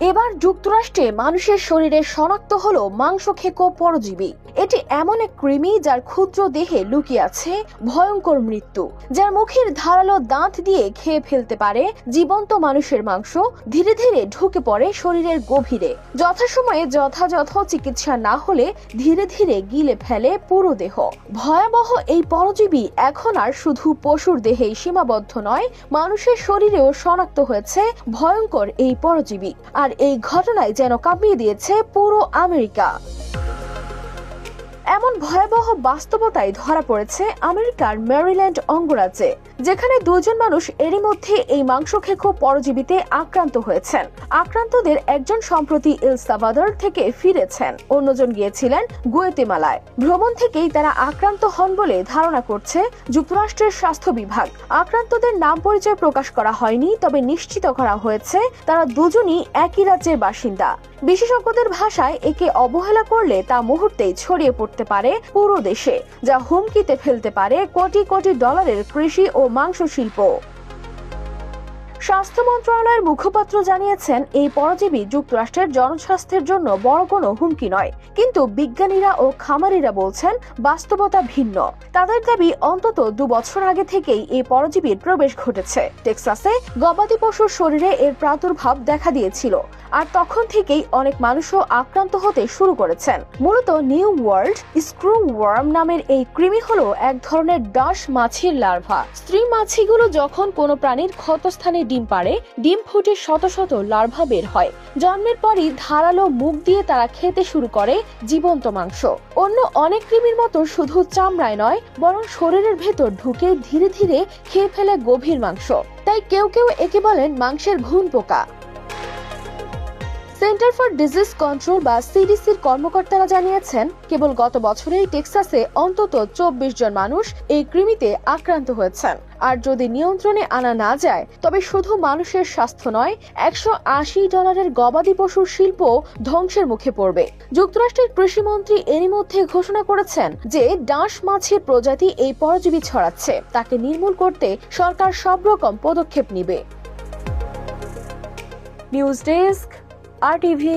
এবার যুক্তরাষ্ট্রে মানুষের শরীরে শনাক্ত হলো মাংসখেকো পরজীবী। এটি এমন এক কৃমি যার ক্ষুদ্র দেহে লুকিয়ে আছে ভয়ঙ্কর মৃত্যু, যার মুখের ধারালো দাঁত দিয়ে খেয়ে ফেলতে পারে জীবন্ত মানুষের মাংস, ধীরে ধীরে ঢুকে পড়ে শরীরের গভীরে। যথাসময়ে যথাযথ চিকিৎসা না হলে ধীরে ধীরে গিলে ফেলে পুরো দেহ। ভয়াবহ এই পরজীবী এখন আর শুধু পশুর দেহেই সীমাবদ্ধ নয়, মানুষের শরীরেও শনাক্ত হয়েছে ভয়ঙ্কর এই পরজীবী। আর এই ঘটনায় যেন কাঁপিয়ে দিয়েছে পুরো আমেরিকা। এমন ভয়াবহ বাস্তবতায় ধরা পড়েছে আমেরিকার ম্যারিল্যান্ড অঙ্গরাজ্যে। যেখানে দুজন মানুষ এরই মধ্যে এই মাংসখেকো পরজীবীতে আক্রান্ত হয়েছেন। আক্রান্তদের একজন সম্প্রতি সাবাদর থেকে ফিরেছেন। অন্যজন গিয়েছিলেন গুয়েতেমালায়। ভ্রমণ থেকেই তারা আক্রান্ত হন বলে ধারণা করছে যুক্তরাষ্ট্রের স্বাস্থ্য বিভাগ। আক্রান্তদের নাম পরিচয় প্রকাশ করা হয়নি, তবে নিশ্চিত করা হয়েছে তারা দুজনই একই রাজ্যের বাসিন্দা। বিশেষজ্ঞদের ভাষায় একে অবহেলা করলে তা মুহূর্তেই ছড়িয়ে পড়তে পারে পুরো দেশে, যা হুমকিতে ফেলতে পারে কোটি কোটি ডলারের কৃষি ও মাংস শিল্প স্বাস্থ্য মন্ত্রণালয়ের মুখপাত্র জানিয়েছেন, এই পরজীবী যুক্তরাষ্ট্রের জনস্বাস্থ্যের জন্য বড় কোনো হুমকি নয়। কিন্তু বিজ্ঞানীরা ও খামারিরা বলছেন, বাস্তবতা ভিন্ন। তাদের দাবি, অন্তত দু বছর আগে থেকেই এই পরজীবীর প্রবেশ ঘটেছে। টেক্সাসে গবাদি পশুর শরীরে এর প্রাদুর্ভাব দেখা দিয়েছিল। আর তখন থেকেই অনেক মানুষও আক্রান্ত হতে শুরু করেছেন। মূলত নিউ ওয়ার্ল্ড স্ক্রু ওয়ার্ম নামের এই কৃমি হলো এক ধরনের ডাস মাছির লার্ভা। স্ত্রী মাছিগুলো যখন কোনো প্রাণীর ক্ষতস্থানে ডিম পাড়ে, ডিম ফুটে শত শত লার্ভা বের হয়। জন্মের পরই ধারালো মুখ দিয়ে তারা খেতে শুরু করে জীবন্ত মাংস। অন্য অনেক কৃমির মতো শুধু চামড়ায় নয়, বরং শরীরের ভেতর ঢুকে ধীরে ধীরে খেয়ে ফেলে গভীর মাংস। তাই কেউ কেউ একে বলেন মাংসের ঘুণ পোকা। সেন্টার ফর ডিজিজ কন্ট্রোল বা সিডিসির কর্মকর্তারা জানিয়েছেন, কেবল গত বছরেই টেক্সাসে অন্তত চব্বিশ জন মানুষ এই কৃমিতে আক্রান্ত হয়েছেন। আর যদি নিয়ন্ত্রণে আনা না যায়, তবে শুধু মানুষের স্বাস্থ্য নয়, একশো আশি ডলারের গবাদি পশুর শিল্প ধ্বংসের মুখে পড়বে। যুক্তরাষ্ট্রের কৃষিমন্ত্রী এরই মধ্যে ঘোষণা করেছেন যে, ডাঁশ মাছের প্রজাতি এই পরজীবী ছড়াচ্ছে। তাকে নির্মূল করতে সরকার সব রকম পদক্ষেপ নিবে। নিউজ ডেস্ক আর টিভি